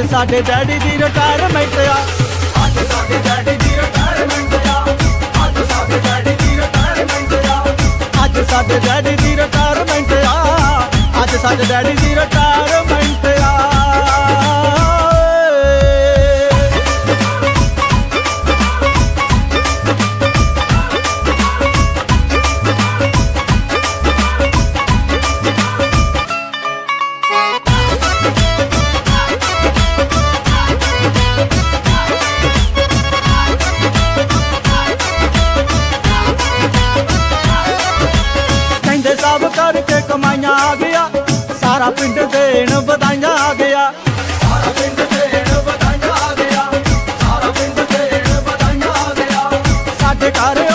ਅੱਜ ਸਾਡੇ ਡੈਡੀ ਦੀ ਰਿਟਾਇਰਮੈਂਟ ਆ। ਅੱਜ ਸਾਡੇ ਡੈਡੀ ਦੀ ਰਿਟਾਇਰਮੈਂਟ ਆ। ਅੱਜ ਸਾਡੇ ਡੈਡੀ ਦੀ ਰਿਟਾਇਰਮੈਂਟ ਆ। ਅੱਜ ਸਾਡੇ ਡੈਡੀ ਦੀ ਰਿਟਾਇਰਮੈਂਟ ਆ। ਅੱਜ ਸਾਡੇ ਡੈਡੀ ਦੀ ਰਿਟਾਇਰਮੈਂਟ ਸਾਰਾ ਪਿੰਡ ਦੇਣ ਵਧਾਈਆਂ ਆ ਗਿਆ। ਸਾਰਾ ਪਿੰਡ ਦੇਣ ਵਧਾਈਆਂ ਆ ਗਿਆ। ਸਾਰਾ ਪਿੰਡ ਦੇਣ ਵਧਾਈਆਂ ਆ ਗਿਆ। ਸਾਡੇ ਘਰ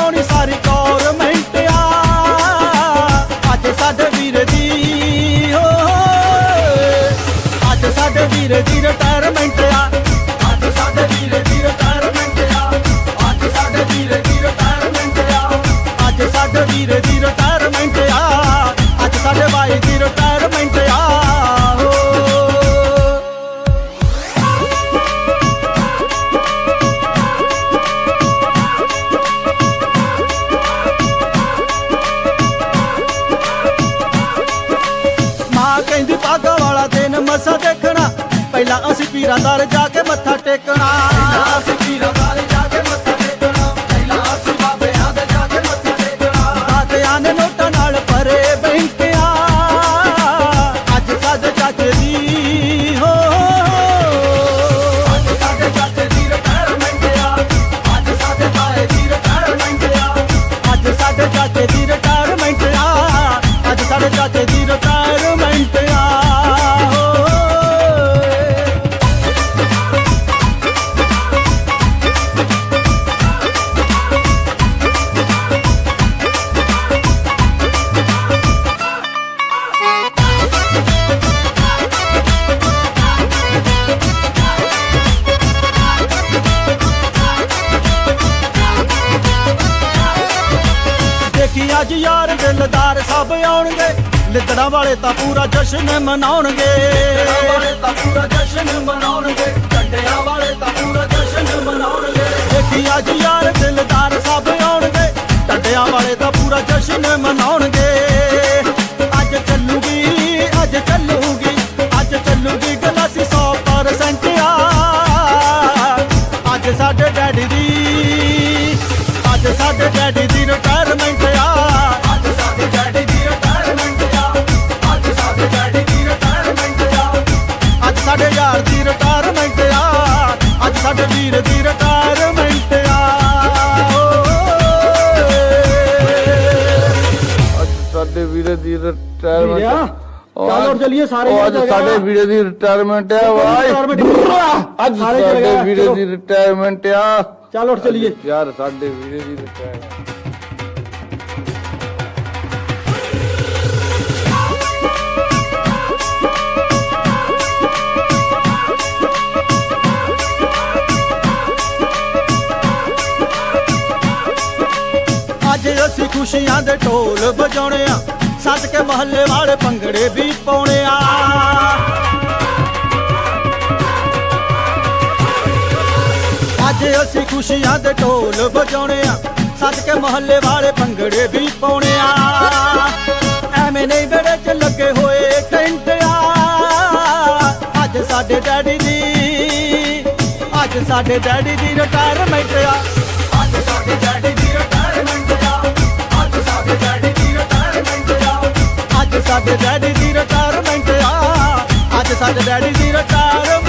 ਪਹਿਲਾਂ ਅਸੀਂ ਪੀਰਾਂ ਦਰ ਜਾ ਕੇ ਮੱਥਾ ਟੇਕਣਾ। ਅਸੀਂ ਦਿਲਦਾਰ ਸਭ ਆਉਣਗੇ। ਲਿੱਦੜਾਂ ਵਾਲੇ ਤਾਂ ਪੂਰਾ ਜਸ਼ਨ ਮਨਾਉਣਗੇ। ਵਾਲੇ ਤਾਂ ਪੂਰਾ ਜਸ਼ਨ ਮਨਾਉਣਗੇ। ਵਾਲੇ ਤਾਂ ਪੂਰਾ ਜਸ਼ਨ ਮਨਾਉਣਗੇ। ਦੇਖੀ ਅੱਜ ਯਾਰ ਦਿਲਦਾਰ ਸਭ ਆਉਣਗੇ। ਡੰਡਿਆਂ ਵਾਲੇ ਤਾਂ ਪੂਰਾ ਜਸ਼ਨ ਮਨਾਉਣਗੇ। ਅੱਜ ਚੱਲੂਗੀ ਅੱਜ ਚੱਲੂਗੀ ਅੱਜ ਚੱਲੂਗੀ ਗਲਾਸੀ 100% ਆ। ਅੱਜ ਸਾਡੇ ਡੈਡੀ ਦੀ ਅੱਜ ਸਾਡੇ ਡੈਡੀ ਰਿਟਾਇਰਮੈਂਟ ਵੀਰਿਆ, ਚੱਲ ਉੱਠ ਚੱਲੀਏ ਸਾਰੇ ਅੱਜ। ਸਾਡੇ ਵੀਰੇ ਦੀ ਰਿਟਾਇਰਮੈਂਟ ਆ ਵਾਈ retirement ਅੱਜ ਸਾਡੇ ਵੀਰੇ। ਦੀ ਰਿਟਾਇਰਮੈਂਟ ਆ। ਚੱਲ ਉੱਠ ਚੱਲੀਏ। ਯਾਰ ਸਾਡੇ ਵੀਰੇ ਦੀ ਰਿਟਾਇਰਮੈਂਟ ਅੱਜ ਅਸੀਂ ਖੁਸ਼ੀਆਂ ਦੇ ਢੋਲ ਵਜਾਉਣੇ ਆ। ਸੱਜ ਕੇ ਮਹੱਲੇ ਵਾਲੇ ਭੰਗੜੇ ਵੀ ਪਾਉਣੇ ਆ। ਅੱਜ ਅਸੀਂ ਖੁਸ਼ੀਆਂ ਦੇ ਢੋਲ ਵਜਾਉਣੇ ਆ, ਸੱਜ ਕੇ ਮਹੱਲੇ ਵਾਲੇ ਭੰਗੜੇ ਵੀ ਪਾਉਣੇ ਆ। ਐਵੇਂ ਨਹੀਂ ਬੜੇ ਚ ਲੱਗੇ ਹੋਏ ਟੈਂਟ ਅੱਜ ਸਾਡੇ ਡੈਡੀ ਦੀ, ਅੱਜ ਸਾਡੇ ਡੈਡੀ ਦੀ ਰਿਟਾਇਰਮੈਂਟ ਆ। ਅੱਜ ਸਾਡੇ ਡੈਡੀ ਸਾਡੇ ਡੈਡੀ ਦੀ ਰਿਟਾਇਰਮੈਂਟ ਆ। ਅੱਜ ਸਾਡੇ ਡੈਡੀ ਦੀ ਰਿਟਾਇਰਮੈਂਟ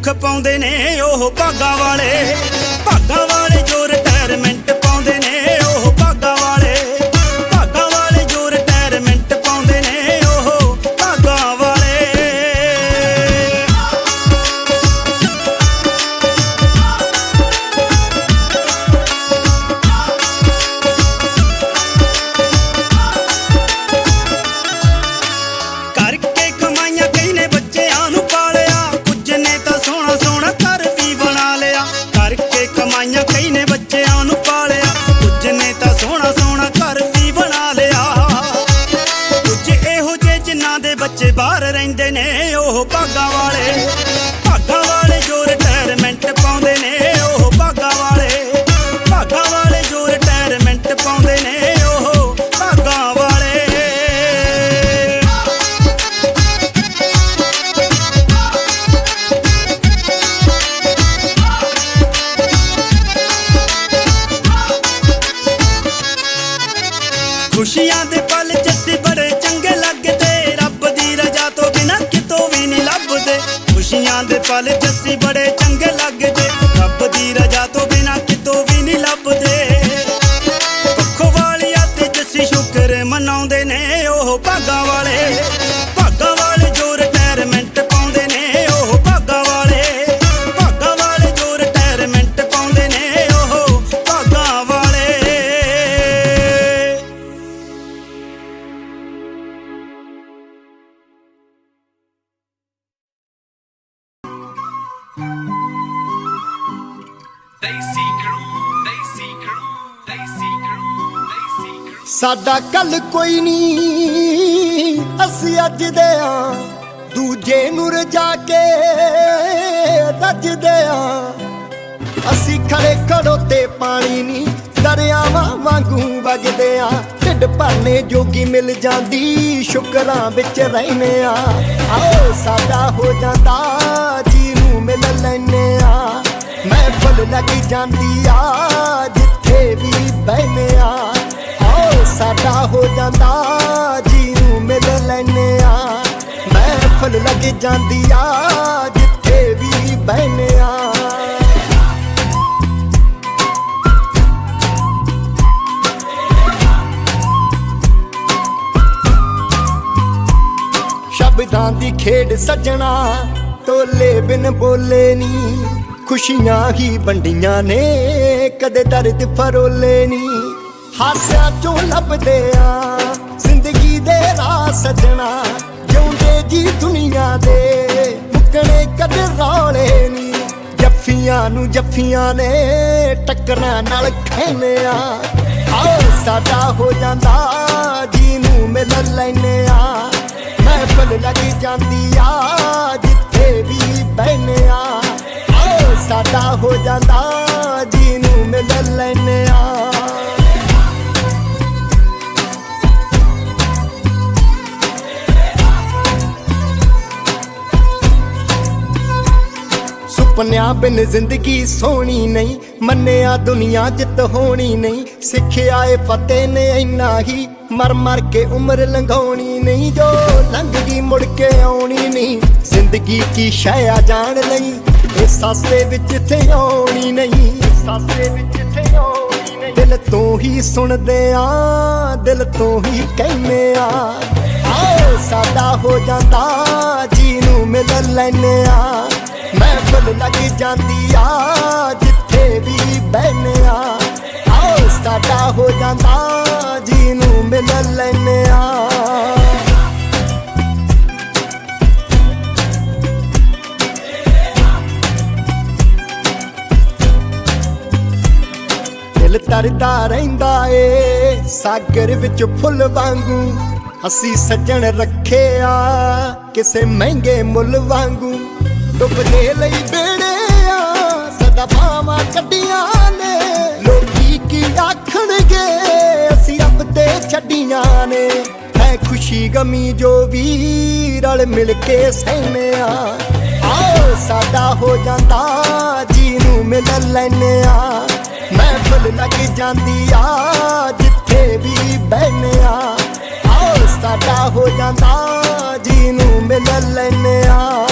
ਜ਼ਿੰਦਗੀ ਪਾਉਂਦੇ ਨੇ ਉਹ ਭਾਗਾਂ ਵਾਲੇ ਭਾਗਾਂ ਵਾਲੇ ਖੁਸ਼ੀਆਂ ਦੇ ਪਲ ਜੱਸੀ ਬੜੇ ਚੰਗੇ ਲੱਗਦੇ ਰੱਬ ਦੀ ਰਜ਼ਾ ਤੋਂ ਬਿਨਾ ਕਿਤੋਂ ਵੀ ਨਹੀਂ ਲੱਭਦੇ। ਖੁਸ਼ੀਆਂ ਦੇ ਪਲ ਜੱਸੀ ਬੜੇ ਚੰਗੇ ਲੱਗਦੇ ਰੱਬ ਦੀ ਰਜ਼ਾ ਤੋਂ ਬਿਨਾ ਕਿਤੋਂ ਵੀ ਨਹੀਂ ਲੱਭਦੇ। ਸਾਡਾ ਕੱਲ ਕੋਈ ਨਹੀਂ। ਅਸੀਂ ਅੱਜ ਦੇ ਆ ਦੂਜੇ ਨੂੰ ਰਜਾ ਕੇ ਰੱਜਦੇ ਆ ਅਸੀਂ ਖੜੇ ਖੜੋ ਤੇ ਪਾਣੀ ਨਹੀਂ, ਦਰਿਆਵਾਂ ਵਾਂਗੂ ਵਗਦੇ ਆ ਢਿੱਡ ਭਰਨੇ ਜੋਗੀ ਮਿਲ ਜਾਂਦੀ, ਸ਼ੁਕਰਾਂ ਵਿੱਚ ਰਹਿਨੇ ਆ ਆਓ, ਸਾਡਾ ਹੋ ਜਾਂਦਾ, ਜੀ ਨੂੰ ਮਿਲ ਲੈਨੇ ਆ ਮਹਿਫਲ ਲੱਗ ਜਾਂਦੀ ਆ ਜਿੱਥੇ ਵੀ ਬਹਿਨੇ ਆ ਸਾਡਾ ਹੋ ਜਾਂਦਾ ਜੀ ਨੂੰ ਮਿਲ ਲੈਨੇ ਆ। ਮਹਿਫਲ ਲੱਗ ਜਾਂਦੀ ਆ, ਜਿੱਥੇ ਵੀ ਬਹਿਨੇ ਆ। ਸ਼ਬਦਾਂ ਦੀ ਖੇਡ ਸੱਜਣਾ ਤੋਲੇ ਬਿਨ ਬੋਲੇ ਨੀ। ਖੁਸ਼ੀਆਂ ਹੀ ਵੰਡੀਆਂ ਨੇ, ਕਦੇ ਦਰਦ ਫਰੋਲੇ ਨੀ। ਹਾਸਿਆਂ ਚੋਂ ਲੱਭਦੇ ਆ, ਜ਼ਿੰਦਗੀ ਦੇ ਰਾਹ ਸੱਜਣਾ, ਜਿਉਂਦੇ ਜੀ ਦੁਨੀਆ ਦੇ। ਮੁੱਕਣੇ ਕਦੇ ਰੌਲੇ ਨੀ, ਜੱਫੀਆਂ ਨੂੰ ਜੱਫੀਆਂ ਨੇ ਟੱਕਰਾਂ ਨਾਲ ਖੈਨੇ ਆ ਆਓ ਸਾਡਾ ਹੋ ਜਾਂਦਾ ਜੀ ਨੂੰ ਮਿਲ ਲੈਨੇ ਆ। ਮਹਿਫਲ ਲੱਗ ਜਾਂਦੀ ਆ, ਜਿੱਥੇ ਵੀ ਬਹਿਨੇ ਆ। ਆਓ ਸਾਡਾ ਹੋ ਜਾਂਦਾ ਜੀ ਨੂੰ ਮਿਲ ਲੈਨੇ ਆ ਬਿਨ ਜ਼ਿੰਦਗੀ ਸੋਹਣੀ ਨਹੀਂ, ਮੰਨਿਆ ਦੁਨੀਆ ਜਿੱਤ ਹੋਣੀ ਨਹੀਂ, ਸਿੱਖਿਆ ਏ ਫਤਿਹ ਨੇ ਇੰਨਾ ਹੀ, ਮਰ ਮਰ ਕੇ ਉਮਰ ਲੰਘਾਉਣੀ ਨਹੀਂ, ਜੋ ਲੰਘ ਮੁੜ ਕੇ ਆਉਣੀ ਨਹੀਂ, ਜ਼ਿੰਦਗੀ ਕੀ ਸ਼ੈ ਆ ਜਾਣ ਲਈ ਸਾਸੇ ਵਿੱਚ ਇੱਥੇ ਆਉਣੀ ਨਹੀਂ ਸਾਸੇ ਵਿੱਚ ਇੱਥੇ ਆਉਣੀ ਨਹੀਂ। ਦਿਲ ਤੋਂ ਹੀ ਸੁਣਦੇ ਆ, ਦਿਲ ਤੋਂ ਹੀ ਕਹਿੰਦੇ ਆ, ਆਓ ਸਾਡਾ ਹੋ ਜਾਂਦਾ, ਜੀ ਨੂੰ ਮਿਲ ਲੈਨੇ ਆ। ਫੁੱਲ ਲੱਗ ਜਾਂਦੀ ਆ ਜਿੱਥੇ ਵੀ ਬਹਿਨੇ ਆਓ, ਸਾਡਾ ਹੋ ਜਾਂਦਾ ਜੀ ਨੂੰ ਮਿਲ ਲੈਨੇ ਆ ਦਿਲ ਤਰਦਾ ਰਹਿੰਦਾ ਏ, ਸਾਗਰ ਵਿੱਚ ਫੁੱਲ ਵਾਂਗੂ। ਅਸੀਂ ਸੱਜਣ ਰੱਖਿਆ, ਕਿਸੇ ਮਹਿੰਗੇ ਮੁੱਲ ਵਾਂਗੂ। ਡੁੱਬਦੇ ਲਈ ਬੇੜੇ ਆ, ਸਦਾ ਬਾਵਾਂ ਕੱਢੀਆਂ ਨੇ। ਲੋਕੀ ਕੀ ਆਖਣਗੇ, ਅਸੀਂ ਰੱਬ ਤੇ ਛੱਡੀਆਂ ਨੇ। ਹੈ ਖੁਸ਼ੀ ਗਮੀ ਜੋ ਵੀ ਰਲ ਮਿਲ ਕੇ ਸਹਿਨੇ ਆ। ਆਓ ਸਾਡਾ ਹੋ ਜਾਂਦਾ ਜੀ ਨੂੰ ਮਿਲ ਲੈਨੇ ਆ। ਮੈਂ ਫੁੱਲ ਲੱਗ ਜਾਂਦੀ ਆ, ਜਿੱਥੇ ਵੀ ਬਹਿਨੇ ਆ। ਆਓ ਸਾਡਾ ਹੋ ਜਾਂਦਾ ਜੀ ਨੂੰ ਮਿਲ ਲੈਨੇ ਆ।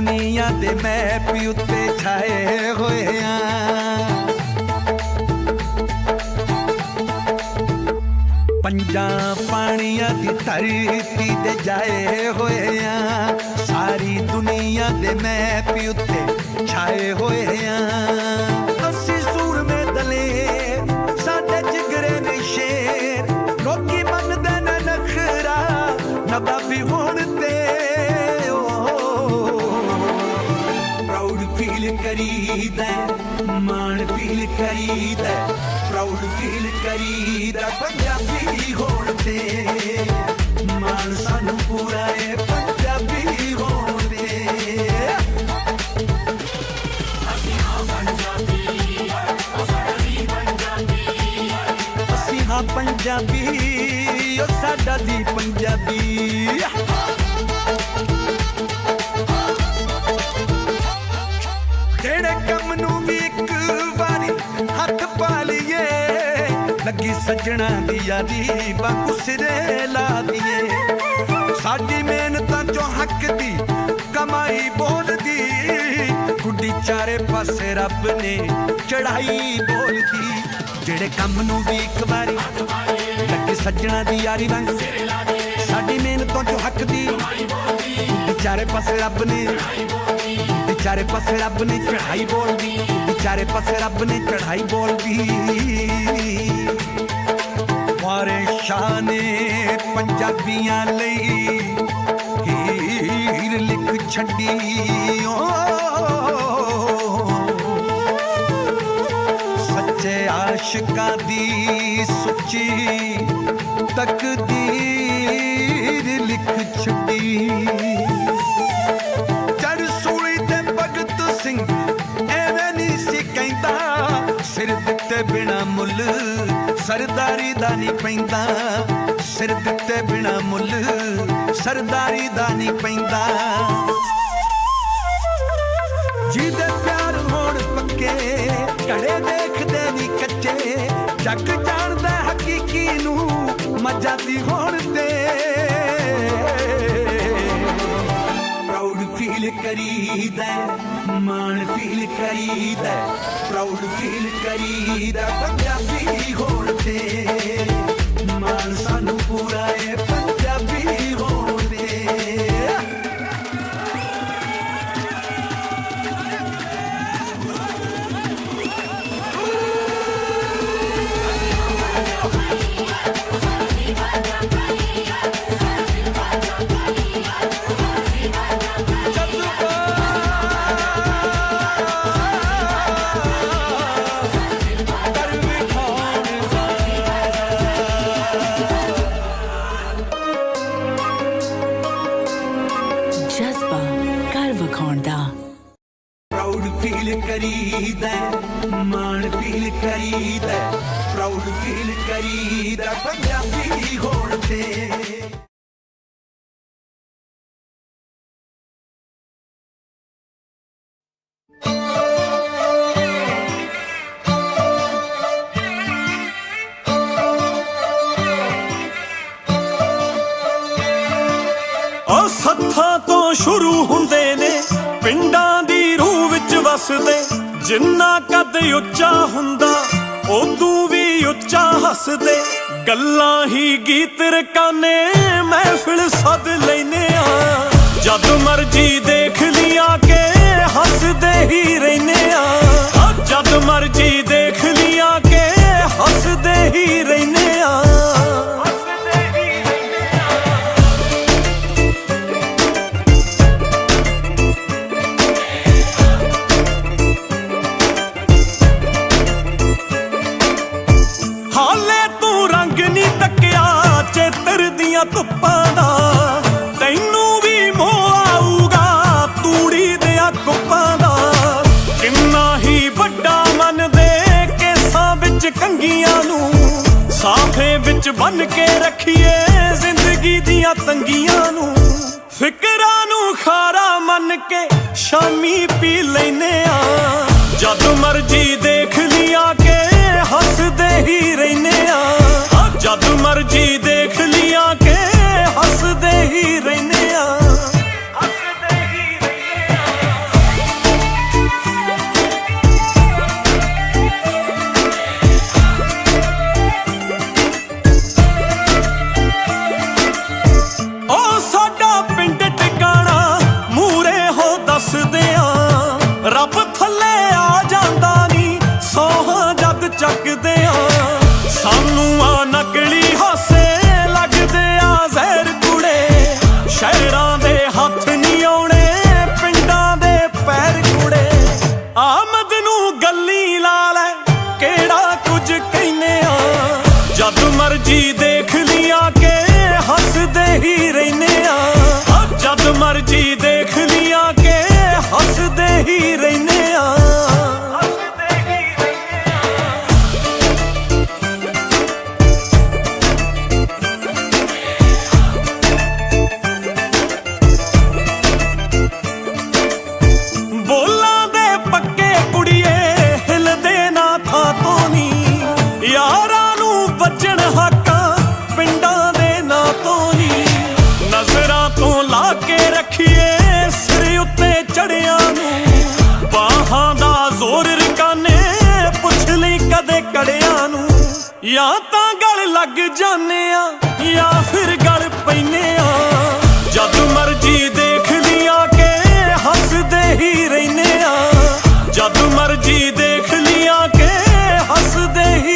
ਦੁਨੀਆ ਦੇ ਮੈਪ ਉੱਤੇ ਛਾਏ ਹੋਏ ਆ ਪੰਜਾਂ ਪਾਣੀਆਂ ਦੀ ਧਰਤੀ ਤੇ ਜਾਏ ਹੋਏ ਆ ਸਾਰੀ ਦੁਨੀਆ ਦੇ ਮੈਪ ਉੱਤੇ ਛਾਏ ਹੋਏ ਕਰੀਦਾ, ਮਾਣ ਫੀਲ ਕਰੀਦਾ ਪ੍ਰਾਊਡ ਫੀਲ ਕਰੀਦਾ, ਪੰਜਾਬੀ ਹੋਣ ਤੇ। ਮਾਣ ਸਾਨੂੰ ਪੂਰਾ ਏ, ਪੰਜਾਬੀ ਹੋਣ ਤੇ। ਅਸੀਂ ਹਾਂ ਪੰਜਾਬੀ ਉਹ ਸਾਡਾ ਦੀ ਪੰਜਾਬੀ ਲੱਗੀ ਸੱਜਣਾ ਦੀ ਯਾਰੀ ਵਾਂਗੂ ਸਿਰੇ ਲਾ ਦਈਏ ਸਾਡੀ ਮਿਹਨਤਾਂ ਚੋਂ ਹੱਕ ਦੀ ਕਮਾਈ ਬੋਲਦੀ। ਗੁੱਡੀ ਚਾਰੇ ਪਾਸੇ ਰੱਬ ਨੇ ਚੜਾਈ ਬੋਲਦੀ। ਜਿਹੜੇ ਕੰਮ ਨੂੰ ਵੀ ਇੱਕ ਵਾਰੀ ਲੱਗੀ ਸੱਜਣਾ ਦੀ ਯਾਰੀ ਵਾਂਗ, ਸਾਡੀ ਮਿਹਨਤਾਂ ਚੋਂ ਹੱਕ ਦੀ ਚਾਰੇ ਪਾਸੇ ਰੱਬ ਨੇ ਚਾਰੇ ਪਾਸੇ ਰੱਬ ਨੇ ਚੜਾਈ ਬੋਲਦੀ। ਚਾਰੇ ਪਾਸੇ ਰੱਬ ਨੇ ਚੜਾਈ ਬੋਲਦੀ। ਮਾਰੇ ਸ਼ਾਨੇ ਪੰਜਾਬੀਆਂ ਲਈ ਹੀਰ ਲਿਖ ਛੱਡੀ। ਓ ਸੱਚੇ ਆਸ਼ਿਕਾਂ ਦੀ ਸੁੱਚੀ ਤਕਦੀਰ ਲਿਖ ਛੱਡੀ। ਚੜ ਸੂਲੀ ਤੇ ਭਗਤ ਸਿੰਘ ਐਵੇਂ ਨਹੀਂ ਸੀ ਕਹਿੰਦਾ, ਸਿਰ ਦਿੱਤੇ ਬਿਨਾ ਮੁੱਲ ਸਰਦਾਰੀ ਦਾ ਨਹੀਂ ਪੈਂਦਾ। ਸਿਰ ਦਿੱਤੇ ਬਿਨਾ ਮੁੱਲ ਸਰਦਾਰੀ ਦਾ ਨਹੀਂ ਪੈਂਦਾ। ਜਿਹਦੇ ਪਿਆਰ ਹੋਣ ਪੱਕੇ ਘੜੇ ਦੇਖਦੇ ਨਹੀਂ ਕੱਚੇ। ਜੱਗ ਜਾਣਦਾ ਹਕੀਕੀ ਨੂੰ ਮਜ਼ਾ ਮਜਾਦੀ ਹੋਣ ਤੇ। ਪ੍ਰਾਊਡ ਫੀਲ ਕਰੀਦਾ ਹੈ, ਮਾਣ ਫੀਲ ਕਰੀਦਾ ਪ੍ਰਾਊਡ ਫੀਲ ਕਰੀਦਾ ਪੰਜਾਬੀ ਹੋਣ ਤੇ। ਸੱਥਾਂ ਤੋਂ ਸ਼ੁਰੂ ਹੁੰਦੇ ਨੇ, ਪਿੰਡਾਂ ਦੀ ਰੂਹ ਵਿੱਚ ਵਸਦੇ। ਜਿੰਨਾ ਕਦ ਉੱਚਾ ਹੁੰਦਾ ਉਦੋਂ ਵੀ ਉੱਚਾ ਹੱਸਦੇ। ਗੱਲਾਂ ਹੀ ਗੀਤ ਰਕਾਨੇ, ਮਹਿਫਿਲ ਸੱਦ ਲੈਨੇ ਆ। ਜਦ ਮਰਜ਼ੀ ਦੇਖ ਲਿਆ ਕੇ ਹੱਸਦੇ ਹੀ ਰਹਿਨੇ ਆ। ਜਦ ਮਰਜ਼ੀ ਦੇਖ ਲਿਆ ਕੇ ਹੱਸਦੇ ਹੀ ਰਹਿਨੇ ਦੀਆਂ ਧੁੱਪਾਂ ਦਾ, ਤੈਨੂੰ ਵੀ ਮੋਹ ਆਊਗਾ ਤੂੜੀ ਦਿਆਂ ਕੁੱਪਾਂ ਦਾ। ਕਿੰਨਾ ਹੀ ਵੱਡਾ ਮਨ ਦੇ ਕੇਸਾਂ ਵਿੱਚ ਕੰਗੀਆਂ ਨੂੰ ਸਾਫੇ ਵਿੱਚ ਬੰਨ ਕੇ ਰੱਖੀਏ ਜ਼ਿੰਦਗੀ ਦੀਆਂ ਤੰਗੀਆਂ ਨੂੰ। ਫਿਕਰਾਂ ਨੂੰ ਖਾਰਾ ਮੰਨ ਕੇ ਸ਼ਾਮੀ ਪੀ ਲੈਨੇ ਆ। ਜਦ ਮਰਜ਼ੀ ਦੇਖ ਲਿਆ ਕੇ ਹੱਸਦੇ ਹੀ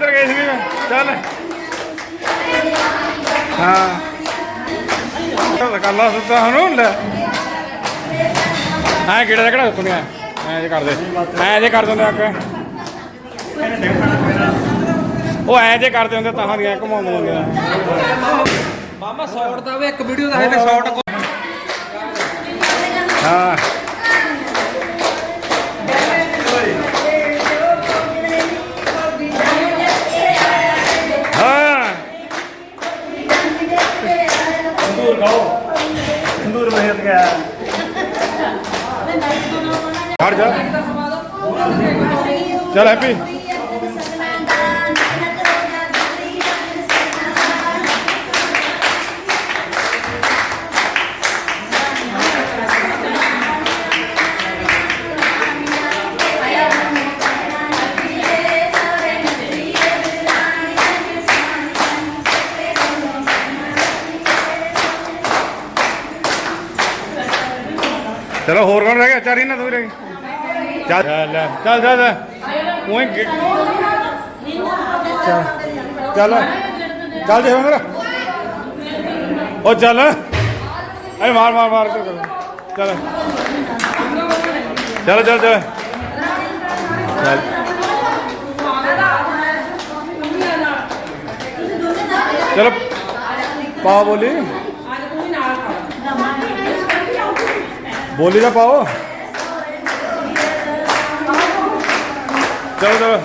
ਕਿੱਧਰ ਗਏ ਸੀ ਚੱਲ। ਹਾਂ। ਕੱਲਾ ਸੁੱਤਾ ਹਨੂੰ ਲੈ। ਹਾਂ ਕਿਹੜਾ ਦਾ ਕਿਹੜਾ ਸੁਣਿਆ ਐਂ ਜੇ ਕਰਦੇ। ਐਂ ਜੇ ਕਰ ਦਿੰਦੇ ਆ ਉਹ ਐਂ ਜੇ ਕਰਦੇ ਹੁੰਦੇ ਤਾਂ ਦੀਆਂ ਘੁਮਾਉਂਦੇ ਹੁੰਦੇ ਆ ਮਾਮਾ ਸ਼ਾਰਟ ਦਾ ਵੀ ਇੱਕ ਵੀਡੀਓ ਦਾ ਹੈ ਸ਼ਾਰਟ ਹਾਂ। ਹਟ ਜਾ। ਚਲ ਹੈਪੀ। ਚਲੋ ਹੋਰ ਕੌਣ ਰਹਿ ਗਿਆ? ਚਾਰ ਹੀ ਨਾ ਤੂੰ ਰਹਿ ਗਿਆ ਚੱਲ ਚੱਲ ਲੈ, ਚੱਲ ਚੱਲ ਉਹੀ ਚੱਲ ਚੱਲ ਚੱਲ ਜੇ ਮੇਰਾ ਉਹ ਚੱਲ ਐ ਮਾਰ ਮਾਰ ਮਾਰ ਕੇ ਚੱਲ ਚੱਲ ਚੱਲ ਚੱਲ ਚੱਲ ਚਲੋ ਪਾ ਬੋਲੀ ਬੋਲੀ ਚਲੋ ਚਲੋ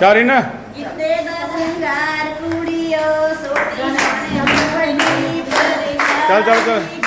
ਚਾਰੀ ਨਾ ਕਿਤੇ ਦਾ ਸਿੰਗਾਰ ਕੁੜੀਓ ਸੋਟੀ ਸੋਹਣੇ ਬੰਦੀ ਪਰੇਗਾ ਚੱਲ ਚੱਲ ਚੱਲ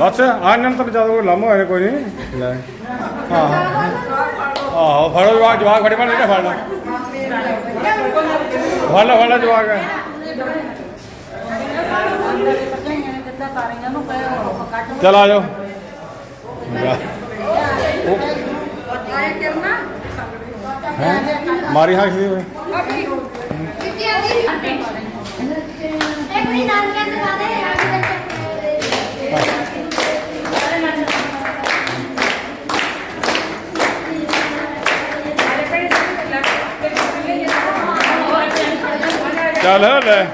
ਬਸ, ਆਨੰਦ ਤੱਕ ਜਦੋਂ ਲੰਮਾ ਹੋਏ ਕੋਈ ਨਹੀਂ। ਲੈ ਹਾਂ ਆਹੋ, ਫੜੋ ਜਵਾਕ ਜਵਾਕ ਫੜੇ ਫੜ ਜਿਹੜਾ ਫੜ ਲੈ ਫੜ ਲੈ ਜਵਾਕ। ਚਲ ਆ ਜਾਓ। ਜਾ। ਮਾਰੀ ਹੱਥ ਦੀ ਓਏ। ਇੱਕ ਵੀ ਨਾਮ ਕੇ ਦਿਖਾ ਦੇ। ਚੱਲ, ਲੈ।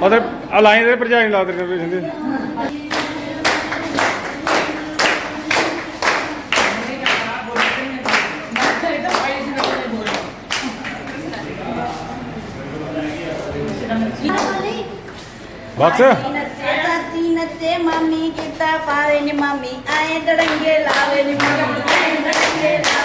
ਉਹਦੇ ਅਲਾਈਨ ਦੇ ਭਰਜਾਈ ਲਾ ਦੇ ਵੀ ਸਿੰਦੇ ਬਸ। ਨੱਚੇ ਨੱਚੇ ਮਾਮੀ ਕੀਤਾ ਪਾਵੇ ਨੀ ਮਾਮੀ ਆਏ ਦੜੰਗੇ ਲਾਵੇ ਨੀ ਮਾਮੀ।